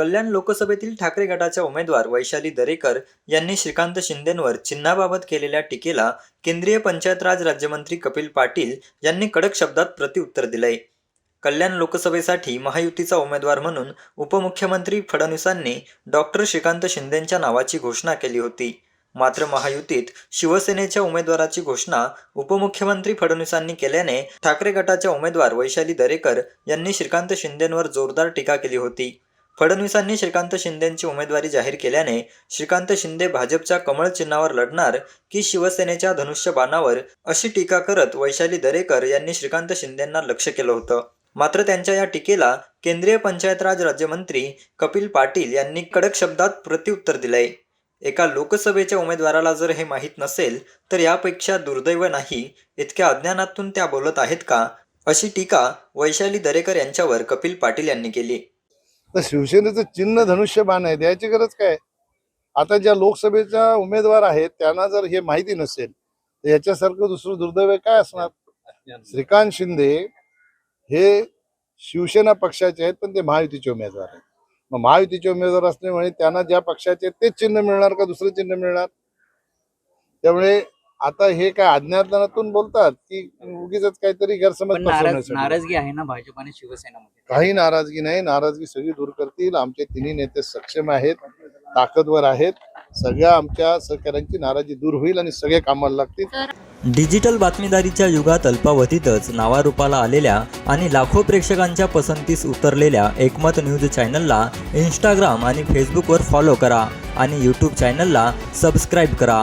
कल्याण लोकसभेतील ठाकरे गटाच्या उमेदवार वैशाली दरेकर यांनी श्रीकांत शिंदेंवर चिन्हाबाबत केलेल्या टीकेला केंद्रीय पंचायत राज राज्यमंत्री कपिल पाटील यांनी कडक शब्दात प्रतिउत्तर दिलंय. कल्याण लोकसभेसाठी महायुतीचा उमेदवार म्हणून उपमुख्यमंत्री फडणवीसांनी डॉक्टर श्रीकांत शिंदेंच्या नावाची घोषणा केली होती. मात्र महायुतीत शिवसेनेच्या उमेदवाराची घोषणा उपमुख्यमंत्री फडणवीसांनी केल्याने ठाकरे गटाच्या उमेदवार वैशाली दरेकर यांनी श्रीकांत शिंदेंवर जोरदार टीका केली होती. फडणवीसांनी श्रीकांत शिंदेंची उमेदवारी जाहीर केल्याने श्रीकांत शिंदे भाजपच्या कमळ चिन्हावर लढणार की शिवसेनेच्या धनुष्यबाणावर अशी टीका करत वैशाली दरेकर यांनी श्रीकांत शिंदेंना लक्ष केलं होतं. मात्र त्यांच्या या टीकेला केंद्रीय पंचायत राज राज्यमंत्री कपिल पाटील यांनी कडक शब्दात प्रत्युत्तर दिलंय. एका लोकसभेच्या उमेदवाराला जर हे माहीत नसेल तर यापेक्षा दुर्दैव नाही. इतक्या अज्ञानातून त्या बोलत आहेत का? अशी टीका वैशाली दरेकर यांच्यावर कपिल पाटील यांनी केली. तर शिवसेनेचं चिन्ह धनुष्यबाण आहे द्यायची गरज काय? आता ज्या लोकसभेच्या उमेदवार आहेत त्यांना जर हे माहिती नसेल तर याच्यासारखं दुसरं दुर्दैव काय असणार? श्रीकांत शिंदे हे शिवसेना पक्षाचे आहेत पण ते महायुतीचे उमेदवार आहेत. मग महायुतीचे उमेदवार असल्यामुळे त्यांना ज्या पक्षाचे आहेत तेच चिन्ह मिळणार का दुसरं चिन्ह मिळणार? त्यामुळे आता हे काय अज्ञातनातून बोलतात की उगीच काहीतरी गैरसमज पण नाराज पसरवण्यासाठी. नाराजगी आहे ना भाजप आणि शिवसेनेमध्ये? काही नाराजगी नाही. नाराजगी सगळी दूर करतील. आमचे तिन्ही नेते सक्षम आहेत ताकदवर आहेत. सगळ्या आमच्या सहकाऱ्यांची नाराजी दूर होईल आणि सगळे कामाला लागतील. डिजिटल बातमीदारीच्या युगात अल्पावधीतच नावारूपाला आलेल्या आणि लाखो प्रेक्षकांच्या पसंतीस उतरलेल्या एकमत न्यूज चॅनलला इंस्टाग्राम आणि फेसबुकवर फॉलो करा आणि यूट्यूब चॅनलला सबस्क्राईब करा.